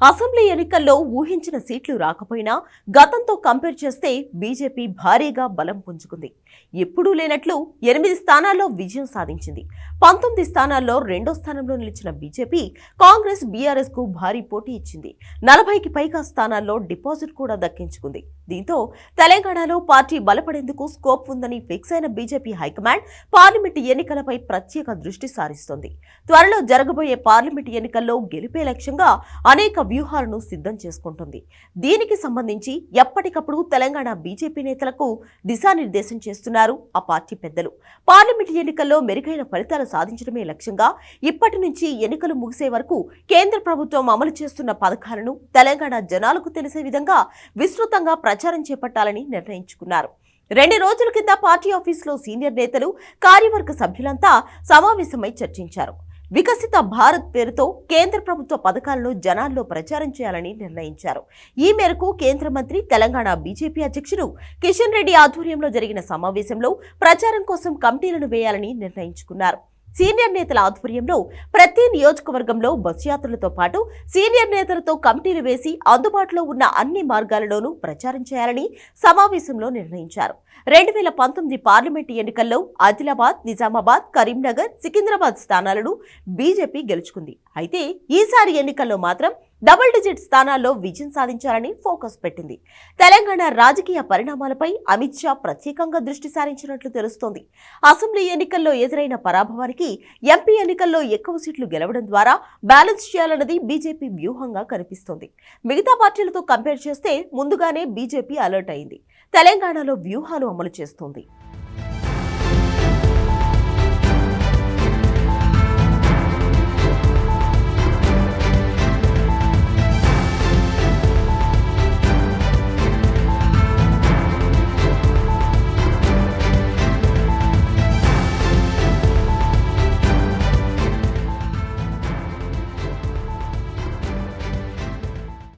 Assembly ఎన్నికల్లో ఊహించిన సీట్లు రాకపోయినా గతంతో కంపేర్ చేస్తే బీజేపీ భారీగా బలం పుంజుకుంది. ఎప్పుడూ లేనట్లు ఎనిమిది స్థానాల్లో విజయం సాధించింది. పంతొమ్మిది స్థానాల్లో రెండో స్థానంలో నిలిచిన బీజేపీ కాంగ్రెస్ బీఆర్ఎస్కు భారీ పోటీ ఇచ్చింది. నలభైకి పైగా స్థానాల్లో డిపాజిట్ కూడా దక్కించుకుంది. దీంతో తెలంగాణలో పార్టీ బలపడేందుకు స్కోప్ ఉందని ఫిక్స్ అయిన బీజేపీ హైకమాండ్ పార్లమెంటు ఎన్నికలపై ప్రత్యేక దృష్టి సారిస్తోంది. త్వరలో జరగబోయే పార్లమెంటు ఎన్నికల్లో గెలిపే లక్ష్యంగా అనేక వ్యూహాలను సిద్ధం చేసుకుంటుంది. దీనికి సంబంధించి ఎప్పటికప్పుడు తెలంగాణ బీజేపీ నేతలకు దిశానిర్దేశం చేస్తున్నారు ఆ పార్టీ పెద్దలు. పార్లమెంట్ ఎన్నికల్లో మెరుగైన ఫలితాలు సాధించడమే లక్ష్యంగా ఇప్పటి నుంచి ఎన్నికలు ముగిసే వరకు కేంద్ర ప్రభుత్వం అమలు చేస్తున్న పథకాలను తెలంగాణ జనాలకు తెలిసే విధంగా విస్తృతంగా ప్రచారం చేపట్టాలని నిర్ణయించుకున్నారు. రెండు రోజుల కింద పార్టీ ఆఫీసులో సీనియర్ నేతలు కార్యవర్గ సభ్యులంతా సమావేశమై చర్చించారు. వికసిత భారత్ పేరుతో కేంద్ర ప్రభుత్వ పథకాలను జనాల్లో ప్రచారం చేయాలని నిర్ణయించారు. ఈ మేరకు కేంద్ర మంత్రి తెలంగాణ బీజేపీ అధ్యక్షుడు కిషన్ రెడ్డి ఆధ్వర్యంలో జరిగిన సమావేశంలో ప్రచారం కోసం కమిటీలను వేయాలని నిర్ణయించుకున్నారు. సీనియర్ నేతల ఆధ్వర్యంలో ప్రతి నియోజకవర్గంలో బస్సు యాత్రలతో పాటు సీనియర్ నేతలతో కమిటీలు వేసి అందుబాటులో ఉన్న అన్ని మార్గాలలోనూ ప్రచారం చేయాలని సమావేశంలో నిర్ణయించారు. రెండు వేల పంతొమ్మిది పార్లమెంటు ఎన్నికల్లో ఆదిలాబాద్ నిజామాబాద్ కరీంనగర్ సికింద్రాబాద్ స్థానాలను బీజేపీ గెలుచుకుంది. అయితే ఈసారి ఎన్నికల్లో మాత్రం డబుల్ డిజిట్ స్థానాల్లో విజయం సాధించాలని ఫోకస్ పెట్టింది. తెలంగాణ రాజకీయ పరిణామాలపై అమిత్ షా ప్రత్యేకంగా దృష్టి సారించినట్లు తెలుస్తోంది. అసెంబ్లీ ఎన్నికల్లో ఎదురైన పరాభవానికి ఎంపీ ఎన్నికల్లో ఎక్కువ సీట్లు గెలవడం ద్వారా బ్యాలెన్స్ చేయాలన్నది బీజేపీ వ్యూహంగా కనిపిస్తోంది. మిగతా పార్టీలతో కంపేర్ చేస్తే ముందుగానే బీజేపీ అలర్ట్ అయింది. తెలంగాణలో వ్యూహాలు అమలు చేస్తోంది.